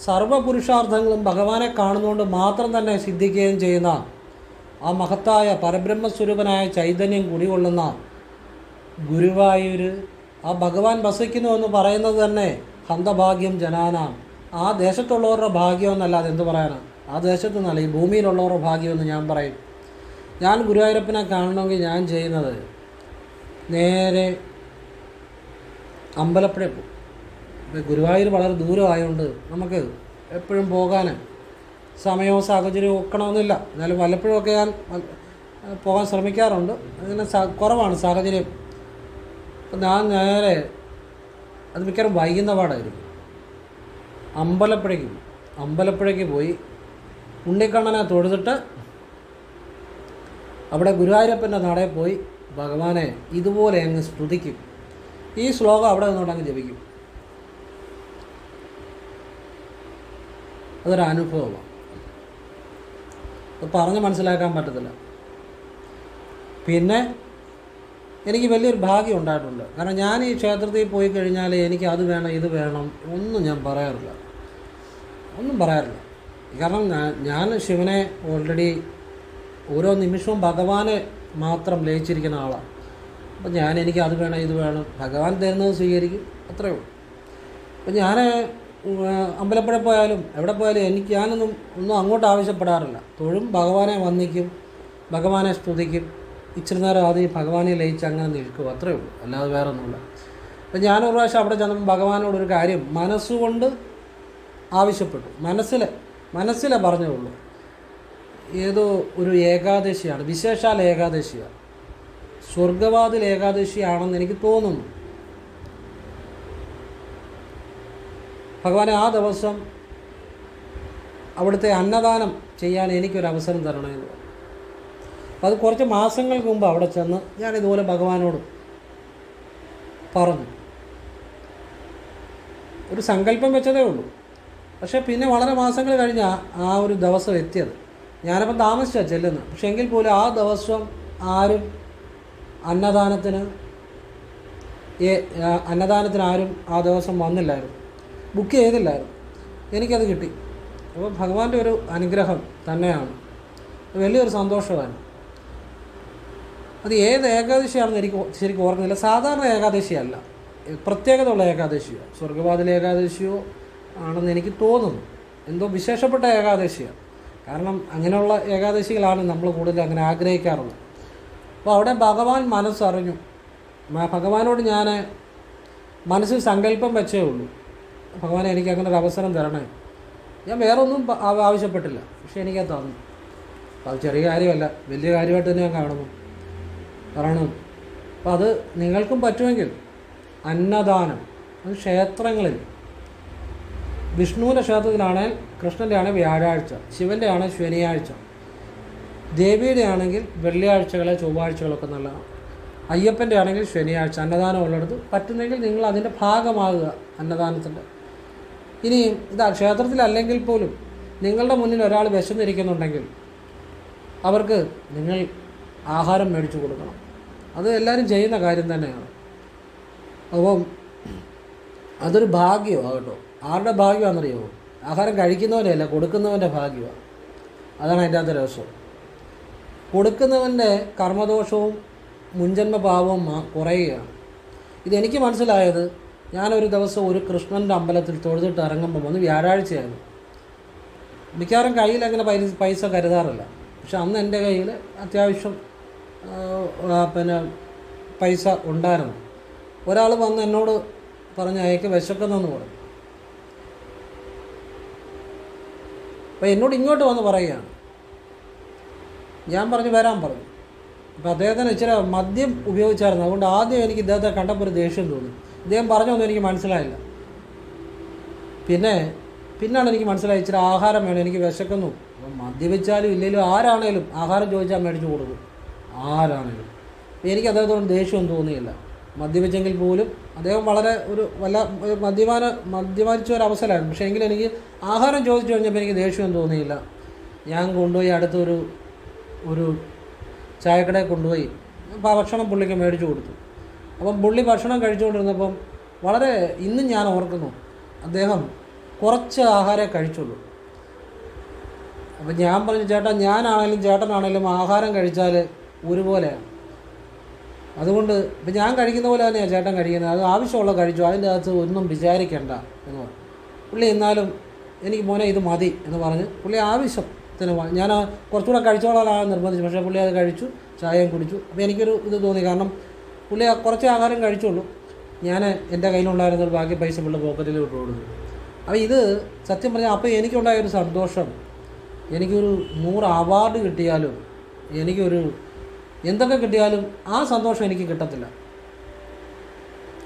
സർവപുരുഷാർത്ഥങ്ങളും ഭഗവാനെ കാണുന്നുകൊണ്ട് മാത്രം തന്നെ സിദ്ധിക്കുകയും ചെയ്യുന്ന ആ മഹത്തായ പരബ്രഹ്മസ്വരൂപനായ ചൈതന്യം കുടികൊള്ളുന്ന ഗുരുവായൂർ ആ ഭഗവാൻ വസിക്കുന്നു എന്ന് പറയുന്നത് തന്നെ ഹന്തഭാഗ്യം ജനാനാം. ആ ദേശത്തുള്ളവരുടെ ഭാഗ്യം എന്നല്ല അതെന്ത് പറയാനാണ് ആ ദേശത്ത് നിന്നല്ല ഈ ഭൂമിയിലുള്ളവരുടെ ഭാഗ്യമെന്ന് ഞാൻ പറയും. ഞാൻ ഗുരുവായൂരപ്പനെ കാണണമെങ്കിൽ ഞാൻ ചെയ്യുന്നത് നേരെ അമ്പലപ്പുഴ പോകും ഗുരുവായൂർ വളരെ ദൂരമായതുകൊണ്ട് നമുക്ക് എപ്പോഴും പോകാൻ സമയവും സാഹചര്യവും ഒക്കണമെന്നില്ല. എന്നാലും വല്ലപ്പോഴുമൊക്കെ ഞാൻ പോകാൻ ശ്രമിക്കാറുണ്ട്. അങ്ങനെ കുറവാണ് സാഹചര്യം. അപ്പം ഞാൻ നേരെ അത് മിക്കവാറും വൈകുന്ന പാടായിരിക്കും അമ്പലപ്പുഴയ്ക്ക്. അമ്പലപ്പുഴയ്ക്ക് പോയി ഉണ്ണിക്കണ്ണനെ തൊഴുതിട്ട് അവിടെ ഗുരുവായൂരപ്പന്റെ നടയിൽ പോയി ഭഗവാനെ ഇതുപോലെ അങ്ങ് സ്തുതിക്കും. ഈ ശ്ലോകം അവിടെ നിന്നുകൊണ്ട് അങ്ങ് ജപിക്കും. അതൊരു അനുഭവമാണ്. അത് പറഞ്ഞ് മനസ്സിലാക്കാൻ പറ്റത്തില്ല. പിന്നെ എനിക്ക് വലിയൊരു ഭാഗ്യം ഉണ്ടായിട്ടുണ്ട്. കാരണം ഞാൻ ഈ ക്ഷേത്രത്തിൽ പോയി കഴിഞ്ഞാൽ എനിക്ക് അത് വേണം ഇത് വേണം ഒന്നും ഞാൻ പറയാറില്ല. ഒന്നും പറയാറില്ല. കാരണം ഞാൻ ശിവനെ ഓൾറെഡി ഓരോ നിമിഷവും ഭഗവാനെ മാത്രം ലയിച്ചിരിക്കുന്ന ആളാണ് അപ്പം ഞാൻ എനിക്ക് അത് വേണം ഇത് വേണം ഭഗവാൻ തരുന്നത് സ്വീകരിക്കും അത്രയേ ഉള്ളൂ. അപ്പം ഞാൻ അമ്പലപ്പുഴ പോയാലും എവിടെ പോയാലും എനിക്ക് ഞാനൊന്നും ഒന്നും അങ്ങോട്ട് ആവശ്യപ്പെടാറില്ല. തൊഴും ഭഗവാനെ വന്ദിക്കും ഭഗവാനെ സ്തുതിക്കും. ഇച്ചിരി നേരം ആദ്യം ഭഗവാനെ ലയിച്ച് അങ്ങനെ നിൽക്കും അത്രയേ ഉള്ളൂ. അല്ലാതെ വേറെ ഒന്നുമില്ല അപ്പം ഞാനൊരു പ്രാവശ്യം അവിടെ ചെന്നപ്പോൾ ഭഗവാനോടൊരു കാര്യം മനസ്സുകൊണ്ട് ആവശ്യപ്പെട്ടു. മനസ്സിലെ മനസ്സിലെ പറഞ്ഞുള്ളൂ ഏതോ ഒരു ഏകാദശിയാണ് വിശേഷാൽ ഏകാദശിയാണ്. സ്വർഗവാതിൽ ഏകാദശിയാണെന്ന് എനിക്ക് തോന്നുന്നു. ഭഗവാനെ ആ ദിവസം അവിടുത്തെ അന്നദാനം ചെയ്യാൻ എനിക്കൊരു അവസരം തരണമെന്ന് അത് കുറച്ച് മാസങ്ങൾക്ക് മുമ്പ് അവിടെ ചെന്ന് ഞാൻ ഇതുപോലെ ഭഗവാനോട് പറഞ്ഞു. ഒരു സങ്കല്പം വെച്ചതേ ഉള്ളൂ. പക്ഷേ പിന്നെ വളരെ മാസങ്ങൾ കഴിഞ്ഞ ആ ഒരു ദിവസം എത്തിയത്. ഞാനപ്പം താമസിച്ചാണ് ചെല്ലുന്നത്. പക്ഷെ എങ്കിൽ പോലും ആ ദിവസം ആരും അന്നദാനത്തിന് അന്നദാനത്തിന് ആരും ആ ദിവസം വന്നില്ലായിരുന്നു. ബുക്ക് ചെയ്തില്ലായിരുന്നു. എനിക്കത് കിട്ടി. അപ്പോൾ ഭഗവാന്റെ ഒരു അനുഗ്രഹം തന്നെയാണ്. വലിയൊരു സന്തോഷമാണ്. അത് ഏത് ഏകാദശിയാണെന്ന് എനിക്ക് ശരിക്കും ഓർക്കുന്നില്ല സാധാരണ ഏകാദശിയല്ല. പ്രത്യേകതയുള്ള ഏകാദശിയോ സ്വർഗവാതിൽ ഏകാദശിയോ ആണെന്ന് എനിക്ക് തോന്നുന്നു. എന്തോ വിശേഷപ്പെട്ട ഏകാദശിയാണ് കാരണം അങ്ങനെയുള്ള ഏകാദശികളാണ് നമ്മൾ കൂടുതൽ അങ്ങനെ ആഗ്രഹിക്കാറുള്ളത്. അപ്പോൾ അവിടെ ഭഗവാൻ മനസ്സറിഞ്ഞു. ഭഗവാനോട് ഞാൻ മനസ്സിൽ സങ്കല്പം വെച്ചേ ഉള്ളൂ. ഭഗവാനെ എനിക്ക് അങ്ങനെ ഒരു അവസരം തരണേ. ഞാൻ വേറെ ഒന്നും ആവശ്യപ്പെട്ടില്ല. പക്ഷേ എനിക്കത് തന്നു. അത് ചെറിയ കാര്യമല്ല. വലിയ കാര്യമായിട്ട് തന്നെ ഞാൻ കാണുന്നു. പറയണം അപ്പോൾ അത് നിങ്ങൾക്കും പറ്റുമെങ്കിൽ അന്നദാനം അത് ക്ഷേത്രങ്ങളിൽ. വിഷ്ണുവിന്റെ ക്ഷേത്രത്തിലാണെങ്കിൽ കൃഷ്ണന്റെ ആണ് വ്യാഴാഴ്ച ശിവന്റെ ആണ് ശനിയാഴ്ച. ദേവിയുടെ ആണെങ്കിൽ വെള്ളിയാഴ്ചകളെ ചൊവ്വാഴ്ചകളൊക്കെ നല്ലതാണ് അയ്യപ്പന്റെ ആണെങ്കിൽ ശനിയാഴ്ച അന്നദാനം ഉള്ളിടത്ത് പറ്റുന്നെങ്കിൽ നിങ്ങൾ അതിന്റെ ഭാഗമാകുക അന്നദാനത്തിന്റെ. ഇനി ഇതാ ക്ഷേത്രത്തിലല്ലെങ്കിൽ പോലും നിങ്ങളുടെ മുന്നിൽ ഒരാൾ വിശന്നിരിക്കുന്നുണ്ടെങ്കിൽ അവർക്ക് നിങ്ങൾ ആഹാരം മേടിച്ചു കൊടുക്കണം. അത് എല്ലാവരും ചെയ്യുന്ന കാര്യം തന്നെയാണ്. അപ്പം അതൊരു ഭാഗ്യമാണ് കേട്ടോ. ആരുടെ ഭാഗ്യമാണെന്നറിയോ? ആഹാരം കഴിക്കുന്നവന്റെ അല്ല കൊടുക്കുന്നവന്റെ ഭാഗ്യമാണ് അതാണ് അതിന്റെ അകത്തെ രസം കൊടുക്കുന്നവന്റെ കർമ്മദോഷവും മുൻജന്മ പാപവും കുറയുകയാണ്. ഇതെനിക്ക് മനസ്സിലായത് ഞാനൊരു ദിവസം ഒരു കൃഷ്ണന്റെ അമ്പലത്തിൽ തൊഴുതിട്ട് ഇറങ്ങുമ്പോൾ ഒന്ന് വ്യാഴാഴ്ചയായിരുന്നു. മിക്കവാറും കയ്യിൽ അങ്ങനെ പൈസ പൈസ കരുതാറില്ല. പക്ഷെ അന്ന് എന്റെ കയ്യിൽ അത്യാവശ്യം പിന്നെ പൈസ ഉണ്ടായിരുന്നു. ഒരാൾ വന്ന് എന്നോട് പറഞ്ഞ് അയക്ക് വിശക്കുന്നെന്ന് പറഞ്ഞു. അപ്പോൾ എന്നോട് ഇങ്ങോട്ട് വന്ന് പറയുകയാണ്. ഞാൻ പറഞ്ഞു വരാൻ പറഞ്ഞു. അപ്പോൾ അദ്ദേഹത്തിന് ഇച്ചിരി മദ്യം ഉപയോഗിച്ചായിരുന്നു. അതുകൊണ്ട് ആദ്യം എനിക്ക് ഇദ്ദേഹത്തെ കണ്ടപ്പോൾ ഒരു ദേഷ്യം തോന്നി. ഇദ്ദേഹം പറഞ്ഞൊന്നും എനിക്ക് മനസ്സിലായില്ല. പിന്നെ പിന്നാണ് എനിക്ക് മനസ്സിലായി ഇച്ചിരി ആഹാരം വേണം എനിക്ക് വിശക്കുന്നു. അപ്പം മദ്യപിച്ചാലും ഇല്ലെങ്കിലും ആരാണേലും ആഹാരം ചോദിച്ചാൽ മേടിച്ചു കൊടുക്കും. ആരാണേലും. എനിക്ക് അദ്ദേഹത്തോട് ദേഷ്യമൊന്നും തോന്നിയില്ല. മദ്യപിച്ചെങ്കിൽ പോലും അദ്ദേഹം വളരെ ഒരു വല്ല മദ്യപാന മദ്യപാനിച്ച ഒരു അവസരമായിരുന്നു പക്ഷേ എങ്കിലും എനിക്ക് ആഹാരം ചോദിച്ചു കഴിഞ്ഞപ്പോൾ എനിക്ക് ദേഷ്യമൊന്നും തോന്നിയില്ല. ഞാൻ കൊണ്ടുപോയി അടുത്തൊരു ഒരു ചായക്കടയിൽ കൊണ്ടുപോയി. ഭക്ഷണം പുള്ളിക്ക് മേടിച്ചു കൊടുത്തു. അപ്പം പുള്ളി ഭക്ഷണം കഴിച്ചുകൊണ്ടിരുന്നപ്പം വളരെ ഇന്നും ഞാൻ ഓർക്കുന്നു അദ്ദേഹം കുറച്ച് ആഹാരമേ കഴിച്ചുള്ളൂ. അപ്പം ഞാൻ പറഞ്ഞു ചേട്ടാ ഞാനാണേലും ചേട്ടനാണേലും ആഹാരം കഴിച്ചാൽ ഒരുപോലെയാണ് അതുകൊണ്ട് ഇപ്പം ഞാൻ കഴിക്കുന്ന പോലെ തന്നെയാണ് ചേട്ടൻ കഴിക്കുന്നത്. അത് ആവശ്യമുള്ള കഴിച്ചു അതിന്റെ അകത്ത് ഒന്നും വിചാരിക്കേണ്ട എന്ന് പറഞ്ഞു. പുള്ളി എന്നാലും എനിക്ക് മോനെ ഇത് മതി എന്ന് പറഞ്ഞ് പുള്ളി ആവശ്യത്തിന് ഞാൻ കുറച്ചുകൂടെ കഴിച്ചോളാനാണ് നിർബന്ധിച്ചു. പക്ഷേ പുള്ളി അത് കഴിച്ചു ചായയും കുടിച്ചു. അപ്പോൾ എനിക്കൊരു ഇത് തോന്നി. കാരണം പുള്ളി കുറച്ച് ആഹാരം കഴിച്ചുള്ളൂ ഞാൻ എന്റെ കയ്യിലുണ്ടായിരുന്ന ബാക്കി പൈസ പുള്ളി പോക്കറ്റിൽ വിട്ടു കൊടുത്തു. അപ്പോൾ ഇത് സത്യം പറഞ്ഞാൽ അപ്പോൾ എനിക്കുണ്ടായ ഒരു സന്തോഷം. എനിക്കൊരു നൂറ് അവാർഡ് കിട്ടിയാലും എനിക്കൊരു എന്തൊക്കെ കിട്ടിയാലും ആ സന്തോഷം എനിക്ക് കിട്ടത്തില്ല.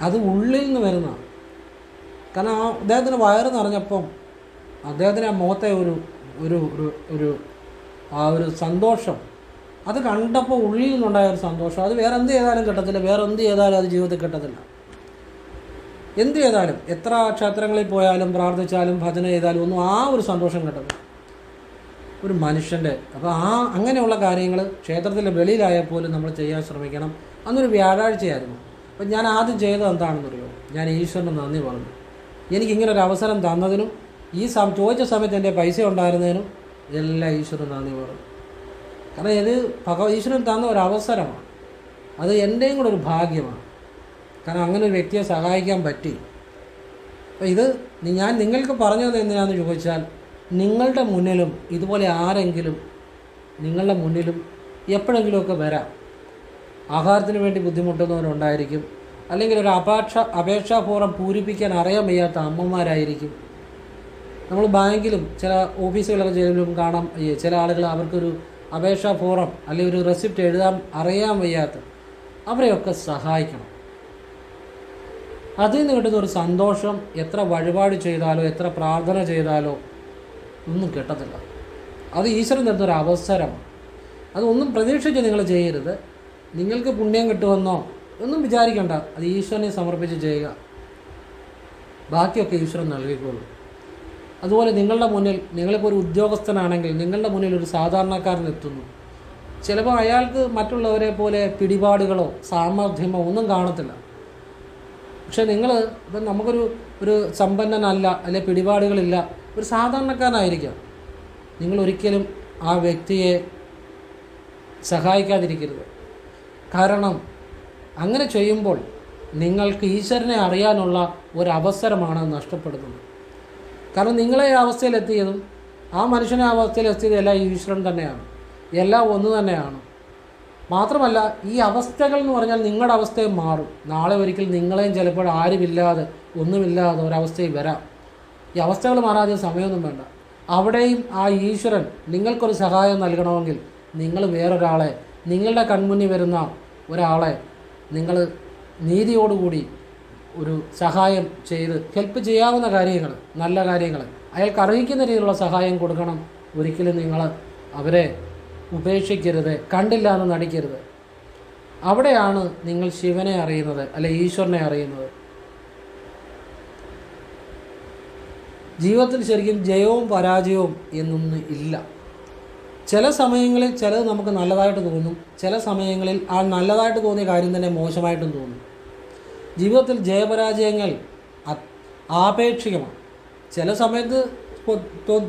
അത് ഉള്ളിൽ നിന്ന് വരുന്നതാണ് കാരണം ആ അദ്ദേഹത്തിന് വയറ് നിറഞ്ഞപ്പം അദ്ദേഹത്തിന് ആ മുഖത്തെ ഒരു ഒരു ഒരു ആ ഒരു സന്തോഷം അത് കണ്ടപ്പോൾ ഉള്ളിൽ നിന്നുണ്ടായ ഒരു സന്തോഷം. അത് വേറെ എന്ത് ചെയ്താലും കിട്ടത്തില്ല. വേറെ എന്ത് ചെയ്താലും അത് ജീവിതത്തിൽ കിട്ടത്തില്ല. എന്ത് ചെയ്താലും എത്ര ക്ഷേത്രങ്ങളിൽ പോയാലും പ്രാർത്ഥിച്ചാലും ഭജന ചെയ്താലും ഒന്നും ആ ഒരു സന്തോഷം കിട്ടത്തില്ല. ഒരു മനുഷ്യന്റെ അപ്പോൾ ആ അങ്ങനെയുള്ള കാര്യങ്ങൾ ക്ഷേത്രത്തിന്റെ വെളിയിലായാൽ പോലും നമ്മൾ ചെയ്യാൻ ശ്രമിക്കണം. അന്നൊരു വ്യാഴാഴ്ചയായിരുന്നു. അപ്പം ഞാൻ ആദ്യം ചെയ്തത് എന്താണെന്നറിയോ? ഞാൻ ഈശ്വരന് നന്ദി പറഞ്ഞു. എനിക്കിങ്ങനെ ഒരു അവസരം തന്നതിനും ഈ ചോദിച്ച സമയത്ത് എന്റെ പൈസ ഉണ്ടായിരുന്നതിനും എല്ലാം ഈശ്വരൻ നന്ദി പറഞ്ഞു. കാരണം ഇത് ഭഗവ ഈശ്വരൻ തന്ന ഒരു അവസരമാണ്. അത് എന്റെയും കൂടെ ഒരു ഭാഗ്യമാണ്. കാരണം അങ്ങനെ ഒരു വ്യക്തിയെ സഹായിക്കാൻ പറ്റി. അപ്പോൾ ഇത് ഞാൻ നിങ്ങൾക്ക് പറഞ്ഞത് എന്തിനാണെന്ന് ചോദിച്ചാൽ നിങ്ങളുടെ മുന്നിലും ഇതുപോലെ ആരെങ്കിലും നിങ്ങളുടെ മുന്നിലും എപ്പോഴെങ്കിലുമൊക്കെ വരാം. ആഹാരത്തിന് വേണ്ടി ബുദ്ധിമുട്ടുന്നവരുണ്ടായിരിക്കും. അല്ലെങ്കിൽ ഒരു അപേക്ഷ അപേക്ഷാപൂർവം പൂരിപ്പിക്കാൻ അറിയാൻ വയ്യാത്ത അമ്മമാരായിരിക്കും. നമ്മൾ ബാങ്കിലും ചില ഓഫീസുകളൊക്കെ ചെയ്യുമ്പോഴും കാണാം ചില ആളുകൾ അവർക്കൊരു അപേക്ഷാ ഫോറം അല്ലെങ്കിൽ ഒരു റെസിപ്റ്റ് എഴുതാൻ അറിയാൻ വയ്യാത്ത അവരെയൊക്കെ സഹായിക്കണം. അതിൽ നിന്ന് കിട്ടുന്ന ഒരു സന്തോഷം എത്ര വഴിപാട് ചെയ്താലോ എത്ര പ്രാർത്ഥന ചെയ്താലോ ഒന്നും കിട്ടത്തില്ല. അത് ഈശ്വരൻ തരുന്ന ഒരു അവസരമാണ്. അതൊന്നും പ്രതീക്ഷിച്ച് നിങ്ങൾ ചെയ്യരുത്. നിങ്ങൾക്ക് പുണ്യം കിട്ടുമെന്നോ ഒന്നും വിചാരിക്കണ്ട. അത് ഈശ്വരനെ സമർപ്പിച്ച് ചെയ്യുക. ബാക്കിയൊക്കെ ഈശ്വരൻ നൽകിക്കോളൂ അതുപോലെ നിങ്ങളുടെ മുന്നിൽ നിങ്ങളിപ്പോൾ ഒരു ഉദ്യോഗസ്ഥനാണെങ്കിൽ നിങ്ങളുടെ മുന്നിൽ ഒരു സാധാരണക്കാരൻ എത്തുന്നു. ചിലപ്പോൾ അയാൾക്ക് മറ്റുള്ളവരെ പോലെ പിടിപാടുകളോ സാമർഥ്യമോ ഒന്നും കാണത്തില്ല. പക്ഷെ നിങ്ങൾ ഇപ്പം നമുക്കൊരു ഒരു സമ്പന്നനല്ല അല്ലെ പിടിപാടുകളില്ല ഒരു സാധാരണക്കാരനായിരിക്കാം. നിങ്ങൾ ഒരിക്കലും ആ വ്യക്തിയെ സഹായിക്കാതിരിക്കരുത്. കാരണം അങ്ങനെ ചെയ്യുമ്പോൾ നിങ്ങൾക്ക് ഈശ്വരനെ അറിയാനുള്ള ഒരവസരമാണ് നഷ്ടപ്പെടുന്നത്. കാരണം നിങ്ങളെ ഈ അവസ്ഥയിലെത്തിയതും ആ മനുഷ്യനെ ആ അവസ്ഥയിലെത്തിയതും എല്ലാം ഈശ്വരൻ തന്നെയാണ്. എല്ലാം ഒന്ന് തന്നെയാണ്. മാത്രമല്ല ഈ അവസ്ഥകൾ എന്ന് പറഞ്ഞാൽ നിങ്ങളുടെ അവസ്ഥയും മാറും. നാളെ ഒരിക്കൽ നിങ്ങളെയും ചിലപ്പോൾ ആരുമില്ലാതെ ഒന്നുമില്ലാതെ ഒരവസ്ഥയിൽ വരാം. ഈ അവസ്ഥകൾ മാറാതെ സമയമൊന്നും വേണ്ട. അവിടെയും ആ ഈശ്വരൻ നിങ്ങൾക്കൊരു സഹായം നൽകണമെങ്കിൽ നിങ്ങൾ വേറൊരാളെ നിങ്ങളുടെ കൺമുന്നിൽ വരുന്ന ഒരാളെ നിങ്ങൾ നീതിയോടുകൂടി ഒരു സഹായം ചെയ്ത് ഹെൽപ്പ് ചെയ്യാവുന്ന കാര്യങ്ങൾ നല്ല കാര്യങ്ങൾ. അയാൾക്ക് അർഹിക്കുന്ന രീതിയിലുള്ള സഹായം കൊടുക്കണം. ഒരിക്കലും നിങ്ങൾ അവരെ ഉപേക്ഷിക്കരുത് കണ്ടില്ല എന്ന് നടിക്കരുത്. അവിടെയാണ് നിങ്ങൾ ശിവനെ അറിയുന്നത് അല്ലെ ഈശ്വരനെ അറിയുന്നത്. ജീവിതത്തിൽ ശരിക്കും ജയവും പരാജയവും എന്നൊന്നും ഇല്ല. ചില സമയങ്ങളിൽ ചിലത് നമുക്ക് നല്ലതായിട്ട് തോന്നും ചില സമയങ്ങളിൽ ആ നല്ലതായിട്ട് തോന്നിയ കാര്യം തന്നെ മോശമായിട്ടും തോന്നും. ജീവിതത്തിൽ ജയപരാജയങ്ങൾ ആപേക്ഷികമാണ്. ചില സമയത്ത്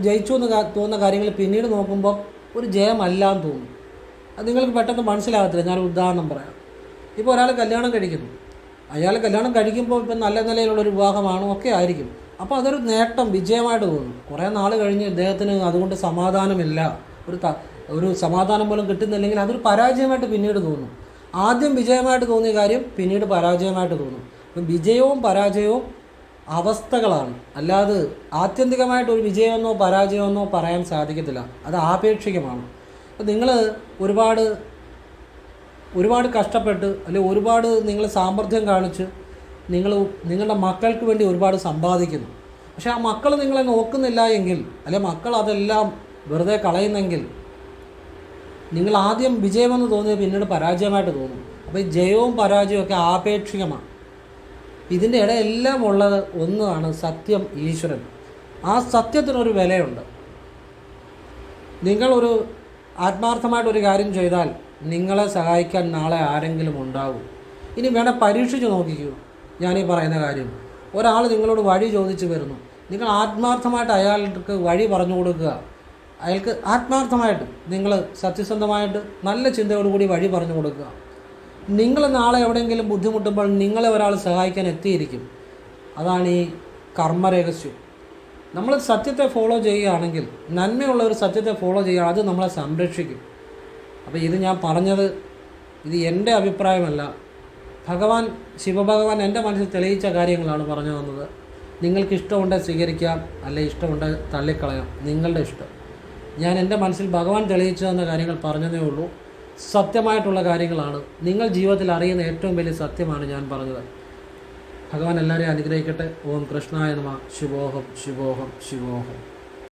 ജയിച്ചു എന്ന് തോന്നുന്ന കാര്യങ്ങൾ പിന്നീട് നോക്കുമ്പോൾ ഒരു ജയമല്ല എന്ന് തോന്നും. അത് നിങ്ങൾക്ക് പെട്ടെന്ന് മനസ്സിലാകത്തില്ല. ഞാൻ ഉദാഹരണം പറയാം. ഇപ്പോൾ ഒരാൾ കല്യാണം കഴിക്കുന്നു. അയാൾ കല്യാണം കഴിക്കുമ്പോൾ ഇപ്പം നല്ല നിലയിലുള്ള ഒരു വിവാഹമാണോ? ഒക്കെ ആയിരിക്കും. അപ്പോൾ അതൊരു നേട്ടം വിജയമായിട്ട് തോന്നും. കുറേ നാൾ കഴിഞ്ഞ് ഇദ്ദേഹത്തിന് അതുകൊണ്ട് സമാധാനമില്ല. ഒരു ഒരു സമാധാനം പോലും കിട്ടുന്നില്ലെങ്കിൽ അതൊരു പരാജയമായിട്ട് പിന്നീട് തോന്നും. ആദ്യം വിജയമായിട്ട് തോന്നിയ കാര്യം പിന്നീട് പരാജയമായിട്ട് തോന്നും. അപ്പം വിജയവും പരാജയവും അവസ്ഥകളാണ്. അല്ലാതെ ആത്യന്തികമായിട്ട് ഒരു വിജയമെന്നോ പരാജയമെന്നോ പറയാൻ സാധിക്കത്തില്ല. അത് ആപേക്ഷികമാണ്. അപ്പം നിങ്ങൾ ഒരുപാട് ഒരുപാട് കഷ്ടപ്പെട്ട് അല്ലെങ്കിൽ ഒരുപാട് നിങ്ങൾ സാമർഥ്യം കാണിച്ച് നിങ്ങൾ നിങ്ങളുടെ മക്കൾക്ക് വേണ്ടി ഒരുപാട് സമ്പാദിക്കുന്നു. പക്ഷേ ആ മക്കൾ നിങ്ങളെ നോക്കുന്നില്ല എങ്കിൽ അല്ലെ മക്കൾ അതെല്ലാം വെറുതെ കളയുന്നെങ്കിൽ നിങ്ങൾ ആദ്യം വിജയമെന്ന് തോന്നിയത് പിന്നീട് പരാജയമായിട്ട് തോന്നും. അപ്പോൾ ഈ ജയവും പരാജയവും ഒക്കെ ആപേക്ഷികമാണ്. ഇതിന്റെ ഇടയെല്ലാം ഉള്ളത് ഒന്നാണ് സത്യം ഈശ്വരൻ. ആ സത്യത്തിനൊരു വിലയുണ്ട്. നിങ്ങളൊരു ആത്മാർത്ഥമായിട്ടൊരു കാര്യം ചെയ്താൽ നിങ്ങളെ സഹായിക്കാൻ നാളെ ആരെങ്കിലും ഉണ്ടാകും ഇനി വേണേൽ പരീക്ഷിച്ച് നോക്കിക്കൂ. ഞാനീ പറയുന്ന കാര്യം. ഒരാൾ നിങ്ങളോട് വഴി ചോദിച്ചു വരുന്നു. നിങ്ങൾ ആത്മാർത്ഥമായിട്ട് അയാൾക്ക് വഴി പറഞ്ഞു കൊടുക്കുക. അയാൾക്ക് ആത്മാർത്ഥമായിട്ട് നിങ്ങൾ സത്യസന്ധമായിട്ട് നല്ല ചിന്തയോടുകൂടി വഴി പറഞ്ഞു കൊടുക്കുക. നിങ്ങൾ നാളെ എവിടെയെങ്കിലും ബുദ്ധിമുട്ടുമ്പോൾ നിങ്ങളെ ഒരാൾ സഹായിക്കാൻ എത്തിയിരിക്കും. അതാണ് ഈ കർമ്മരഹസ്യം. നമ്മൾ സത്യത്തെ ഫോളോ ചെയ്യുകയാണെങ്കിൽ നന്മയുള്ള ഒരു സത്യത്തെ ഫോളോ ചെയ്യുക അത് നമ്മളെ സംരക്ഷിക്കും. അപ്പോൾ ഇത് ഞാൻ പറഞ്ഞത് ഇത് എന്റെ അഭിപ്രായമല്ല. ഭഗവാൻ ശിവഭഗവാൻ എന്റെ മനസ്സിൽ തെളിയിച്ച കാര്യങ്ങളാണ് പറഞ്ഞു തന്നത്. നിങ്ങൾക്ക് ഇഷ്ടമുണ്ടെങ്കിൽ സ്വീകരിക്കാം അല്ലെ ഇഷ്ടമുണ്ടെങ്കിൽ തള്ളിക്കളയാം. നിങ്ങളുടെ ഇഷ്ടം. ഞാൻ എന്റെ മനസ്സിൽ ഭഗവാൻ തെളിയിച്ചു തന്ന കാര്യങ്ങൾ പറഞ്ഞതേ ഉള്ളൂ. സത്യമായിട്ടുള്ള കാര്യങ്ങളാണ്. നിങ്ങൾ ജീവിതത്തിൽ അറിയുന്ന ഏറ്റവും വലിയ സത്യമാണ് ഞാൻ പറഞ്ഞത്. ഭഗവാൻ എല്ലാവരെയും അനുഗ്രഹിക്കട്ടെ. ഓം കൃഷ്ണായ നമ. ശുഭോഹം ശുഭോഹം ശിവോഹം